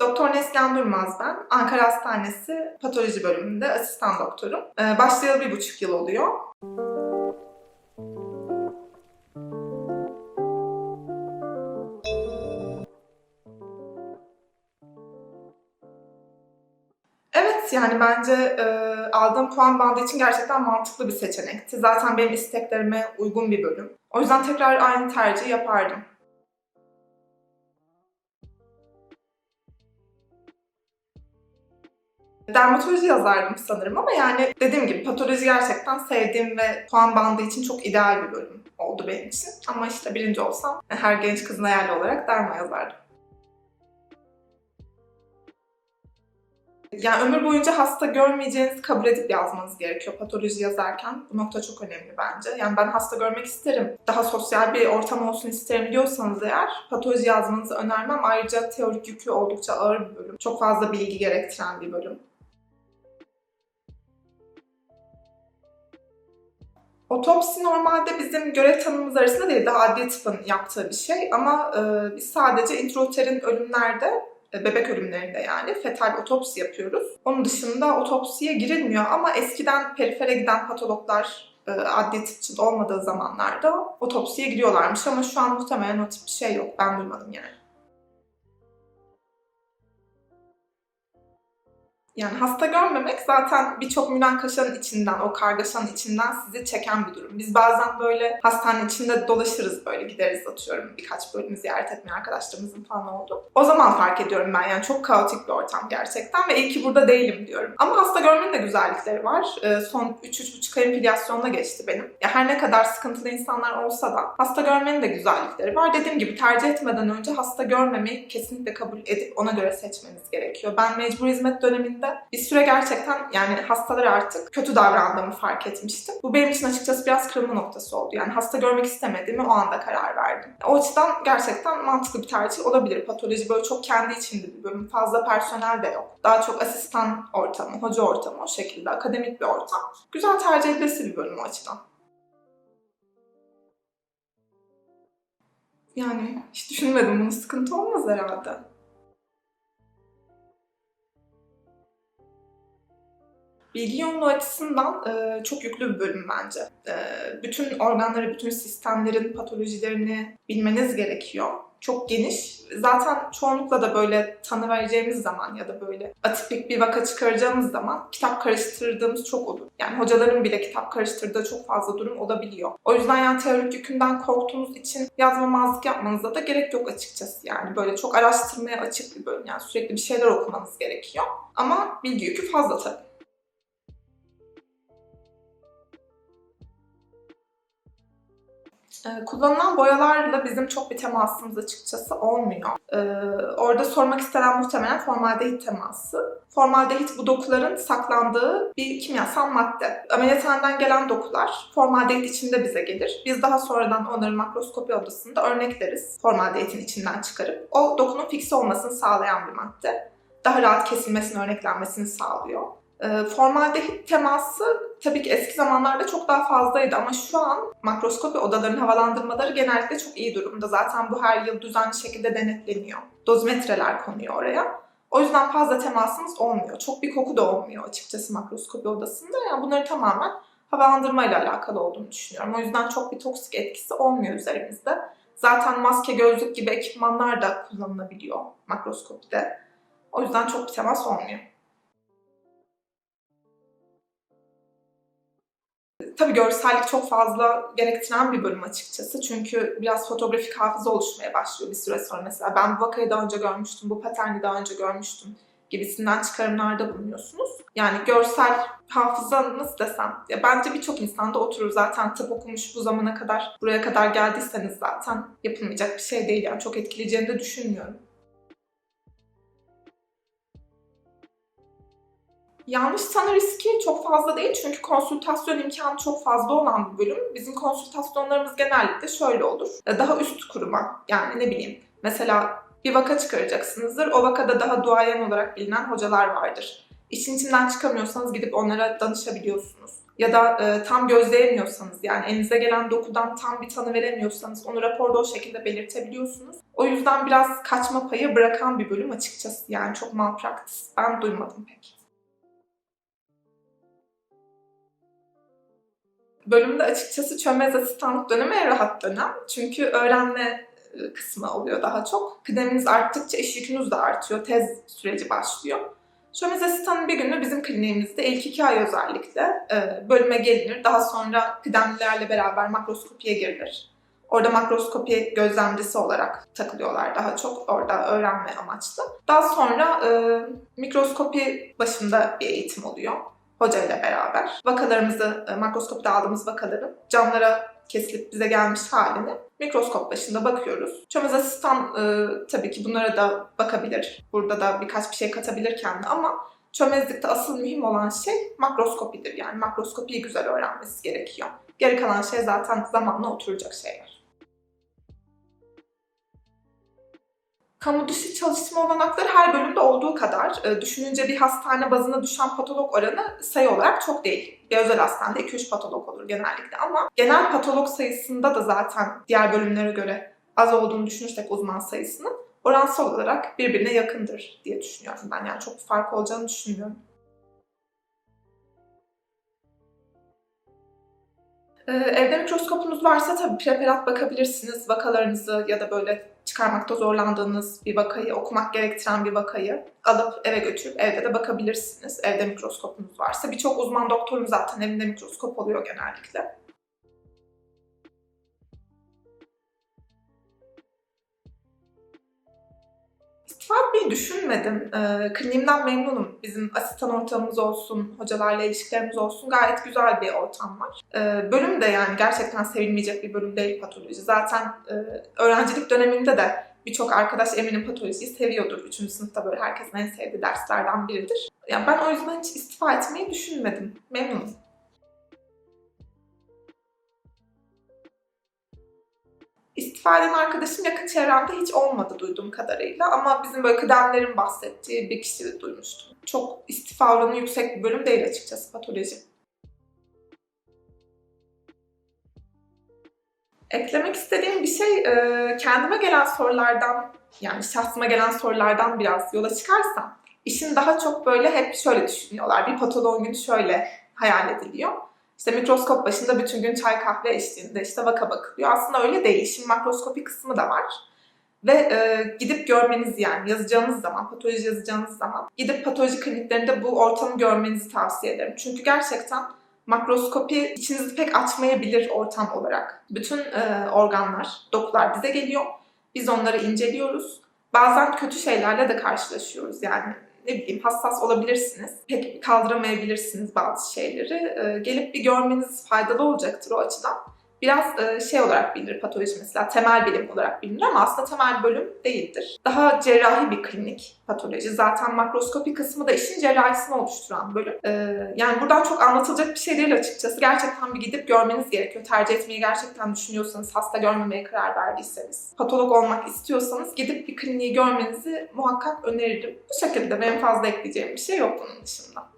Doktor Neslihan Durmaz ben. Ankara Hastanesi Patoloji Bölümünde asistan doktorum. Ee, başlayalı bir buçuk yıl oluyor. Evet yani bence e, aldığım puan bandı için gerçekten mantıklı bir seçenekti. Zaten benim isteklerime uygun bir bölüm. O yüzden tekrar aynı tercihi yapardım. Dermatoloji yazardım sanırım ama yani dediğim gibi patoloji gerçekten sevdiğim ve puan bandı için çok ideal bir bölüm oldu benim için. Ama işte birinci olsam her genç kızın hayali olarak derma yazardım. Yani ömür boyunca hasta görmeyeceğinizi kabul edip yazmanız gerekiyor patoloji yazarken. Bu nokta çok önemli bence. Yani ben hasta görmek isterim, daha sosyal bir ortam olsun isterim diyorsanız eğer patoloji yazmanızı önermem. Ayrıca teorik yükü oldukça ağır bir bölüm. Çok fazla bilgi gerektiren bir bölüm. Otopsi normalde bizim görev tanımımız arasında değil, daha adli tıbbın yaptığı bir şey ama e, biz sadece intrauterin ölümlerde e, bebek ölümlerinde yani fetal otopsi yapıyoruz. Onun dışında otopsiye girilmiyor ama eskiden perifere giden patologlar e, adli tıpçı olmadığı zamanlarda otopsiye giriyorlarmış ama şu an muhtemelen o tip bir şey yok. Ben duymadım yani. Yani hasta görmemek zaten birçok münakaşanın içinden, o kargaşanın içinden sizi çeken bir durum. Biz bazen böyle hastane içinde dolaşırız böyle gideriz atıyorum birkaç bölümü ziyaret etmeye arkadaşlarımızın falan oldu. O zaman fark ediyorum ben yani çok kaotik bir ortam gerçekten ve iyi ki burada değilim diyorum. Ama hasta görmenin de güzellikleri var. Ee, son 3-3,5 ayım filyasyonla geçti benim. Ya her ne kadar sıkıntılı insanlar olsa da hasta görmenin de güzellikleri var. Dediğim gibi tercih etmeden önce hasta görmemeyi kesinlikle kabul edip ona göre seçmeniz gerekiyor. Ben mecbur hizmet döneminde bir süre gerçekten yani hastalara artık kötü davrandığımı fark etmiştim. Bu benim için açıkçası biraz kırılma noktası oldu. Yani hasta görmek istemediğimi o anda karar verdim. O açıdan gerçekten mantıklı bir tercih olabilir. Patoloji böyle çok kendi içinde bir bölüm. Fazla personel de yok. Daha çok asistan ortamı, hoca ortamı o şekilde akademik bir ortam. Güzel tercih edilesi bir bölüm o açıdan. Yani hiç düşünmedim bunun sıkıntı olmaz herhalde. Bilgi yoğunluğu açısından e, çok yüklü bir bölüm bence. E, bütün organları, bütün sistemlerin patolojilerini bilmeniz gerekiyor. Çok geniş. Zaten çoğunlukla da böyle tanı vereceğimiz zaman ya da böyle atipik bir vaka çıkaracağımız zaman kitap karıştırdığımız çok olur. Yani hocaların bile kitap karıştırdığı çok fazla durum olabiliyor. O yüzden yani teorik yükünden korktuğunuz için yazmamazlık yapmanıza da gerek yok açıkçası. Yani böyle çok araştırmaya açık bir bölüm. Yani sürekli bir şeyler okumanız gerekiyor. Ama bilgi yükü fazla tabii. Kullanılan boyalarla bizim çok bir temasımız açıkçası olmuyor. Ee, orada sormak istenen muhtemelen formaldehit teması. Formaldehit bu dokuların saklandığı bir kimyasal madde. Ameliyathaneden gelen dokular formaldehit içinde bize gelir. Biz daha sonradan onları makroskopi odasında örnekleriz formaldehitin içinden çıkarıp. O dokunun fikse olmasını sağlayan bir madde. Daha rahat kesilmesini, örneklenmesini sağlıyor. E, formaldehit teması tabii ki eski zamanlarda çok daha fazlaydı ama şu an makroskopi odalarının havalandırmaları genellikle çok iyi durumda. Zaten bu her yıl düzenli şekilde denetleniyor. Dozimetreler konuyor oraya. O yüzden fazla temasımız olmuyor. Çok bir koku da olmuyor açıkçası makroskopi odasında. Yani bunları tamamen havalandırma ile alakalı olduğunu düşünüyorum. O yüzden çok bir toksik etkisi olmuyor üzerimizde. Zaten maske, gözlük gibi ekipmanlar da kullanılabiliyor makroskopide. O yüzden çok bir temas olmuyor. Tabii görsellik çok fazla gerektiren bir bölüm açıkçası. Çünkü biraz fotoğrafik hafıza oluşmaya başlıyor bir süre sonra. Mesela ben bu vakayı daha önce görmüştüm, bu paterni daha önce görmüştüm gibisinden çıkarımlarda bulunuyorsunuz. Yani görsel hafıza nasıl desem, ya bence birçok insanda oturur zaten tıp okumuş bu zamana kadar, buraya kadar geldiyseniz zaten yapılmayacak bir şey değil yani çok etkileyeceğini de düşünmüyorum. Yanlış tanı riski çok fazla değil çünkü konsültasyon imkanı çok fazla olan bir bölüm. Bizim konsültasyonlarımız genellikle şöyle olur. Daha üst kuruma yani ne bileyim mesela bir vaka çıkaracaksınızdır. O vakada daha duayen olarak bilinen hocalar vardır. İşin içinden çıkamıyorsanız gidip onlara danışabiliyorsunuz. ya da e, tam gözleyemiyorsanız yani elinize gelen dokudan tam bir tanı veremiyorsanız onu raporda o şekilde belirtebiliyorsunuz. O yüzden biraz kaçma payı bırakan bir bölüm açıkçası. Yani çok malpraktis. Ben duymadım pek. Bölümde açıkçası çömez asistanlık dönemi en rahat dönem. Çünkü öğrenme e, kısmı oluyor daha çok. Kıdeminiz arttıkça iş yükünüz de artıyor. Tez süreci başlıyor. Çömez asistanın bir günü bizim kliniğimizde ilk iki ay özellikle e, bölüme gelinir. Daha sonra kıdemlilerle beraber makroskopiye girilir. Orada makroskopi gözlemcisi olarak takılıyorlar daha çok orada öğrenme amaçlı. Daha sonra e, mikroskopi başında bir eğitim oluyor hocayla beraber. Vakalarımızı, e, makroskopide aldığımız vakaların camlara kesilip bize gelmiş halini mikroskop başında bakıyoruz. Çömez asistan e, tabii ki bunlara da bakabilir. Burada da birkaç bir şey katabilir kendi ama çömezlikte asıl mühim olan şey makroskopidir. Yani makroskopiyi güzel öğrenmesi gerekiyor. Geri kalan şey zaten zamanla oturacak şeyler. Kamu dışı çalışma olanakları her bölümde olduğu kadar e, düşününce bir hastane bazına düşen patolog oranı sayı olarak çok değil. Bir özel hastanede 2-3 patolog olur genellikle ama genel patolog sayısında da zaten diğer bölümlere göre az olduğunu düşünürsek uzman sayısının oransal olarak birbirine yakındır diye düşünüyorum ben. Yani çok fark olacağını düşünmüyorum. Ee, Evde mikroskopunuz varsa tabii preparat bakabilirsiniz. Vakalarınızı ya da böyle çıkarmakta zorlandığınız bir vakayı, okumak gerektiren bir vakayı alıp eve götürüp evde de bakabilirsiniz. Evde mikroskopunuz varsa. Birçok uzman doktorun zaten evinde mikroskop oluyor genellikle. İstifa etmeyi düşünmedim. E, kliniğimden memnunum. Bizim asistan ortamımız olsun, hocalarla ilişkilerimiz olsun gayet güzel bir ortam var. E, bölüm de yani gerçekten sevilmeyecek bir bölüm değil patoloji. Zaten e, öğrencilik döneminde de birçok arkadaş eminim patolojiyi seviyordur. Üçüncü sınıfta böyle herkesin en sevdiği derslerden biridir. Yani ben o yüzden hiç istifa etmeyi düşünmedim. Memnunum. İstifa eden arkadaşım yakın çevremde hiç olmadı duyduğum kadarıyla ama bizim böyle kıdemlerin bahsettiği bir kişi duymuştum. Çok istifa oranı yüksek bir bölüm değil açıkçası patoloji. Eklemek istediğim bir şey e, kendime gelen sorulardan yani şahsıma gelen sorulardan biraz yola çıkarsam işin daha çok böyle hep şöyle düşünüyorlar. Bir patoloğun günü şöyle hayal ediliyor. İşte mikroskop başında bütün gün çay kahve eşliğinde işte vaka bakılıyor. Aslında öyle değil. İşin makroskopi kısmı da var. Ve e, gidip görmeniz yani yazacağınız zaman, patoloji yazacağınız zaman gidip patoloji kliniklerinde bu ortamı görmenizi tavsiye ederim. Çünkü gerçekten makroskopi içinizi pek açmayabilir ortam olarak. Bütün e, organlar, dokular bize geliyor. Biz onları inceliyoruz. Bazen kötü şeylerle de karşılaşıyoruz. Yani ne bileyim hassas olabilirsiniz. Pek kaldıramayabilirsiniz bazı şeyleri. Ee, gelip bir görmeniz faydalı olacaktır o açıdan. Biraz e, şey olarak bilinir patoloji mesela temel bilim olarak bilinir ama aslında temel bölüm değildir. Daha cerrahi bir klinik patoloji. Zaten makroskopi kısmı da işin cerrahisini oluşturan bölüm. Ee, yani buradan çok anlatılacak bir şey değil açıkçası. Gerçekten bir gidip görmeniz gerekiyor. Tercih etmeyi gerçekten düşünüyorsanız, hasta görmemeye karar verdiyseniz, patolog olmak istiyorsanız gidip bir kliniği görmenizi muhakkak öneririm. Bu şekilde benim fazla ekleyeceğim bir şey yok bunun dışında.